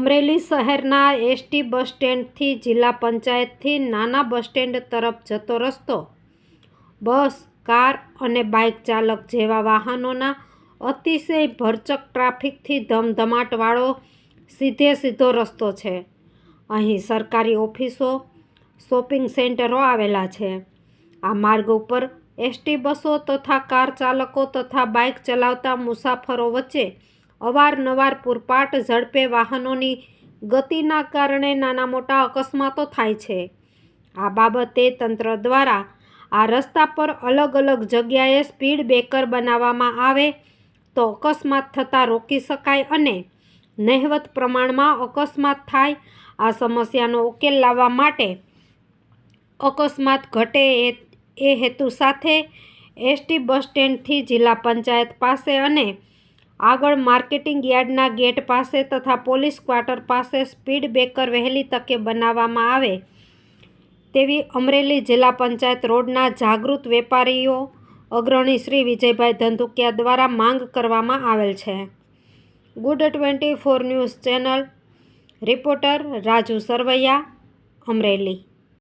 અમરેલી શહેરના ST bus સ્ટેન્ડથી જિલ્લા પંચાયતથી નાના બસ સ્ટેન્ડ તરફ જતો રસ્તો. બસ, કાર અને બાઇક ચાલક જેવા વાહનોના અતિશય ભરચક ટ્રાફિકથી ધમધમાટવાળો સીધે સીધો રસ્તો છે. અહીં સરકારી ઓફિસો, શોપિંગ સેન્ટરો આવેલા છે. આ માર્ગ ઉપર એસટી બસો તથા કાર ચાલકો તથા બાઇક ચલાવતા મુસાફરો વચ્ચે અવારનવાર પૂરપાટ ઝડપે વાહનોની ગતિના કારણે નાના મોટા અકસ્માતો થાય છે. આ બાબતે તંત્ર દ્વારા આ રસ્તા પર અલગ અલગ જગ્યાએ સ્પીડ બ્રેકર બનાવવામાં આવે તો અકસ્માત થતાં રોકી શકાય અને નહિવત પ્રમાણમાં અકસ્માત થાય. આ સમસ્યાનો ઉકેલ લાવવા માટે અકસ્માત ઘટે એ એ હેતુ સાથે એસટી બસ સ્ટેન્ડથી જિલ્લા પંચાયત પાસે અને આગળ માર્કેટિંગ યાર્ડના ગેટ પાસે તથા પોલીસ ક્વાર્ટર પાસે સ્પીડ બ્રેકર વહેલી તકે બનાવવામાં આવે તેવી અમરેલી જિલ્લા પંચાયત રોડના જાગૃત વેપારીઓ અગ્રણી શ્રી વિજયભાઈ ધંધુકિયા દ્વારા માંગ કરવામાં આવેલ છે. Good twenty four news channel, reporter Raju Sarvaiya, Amreli.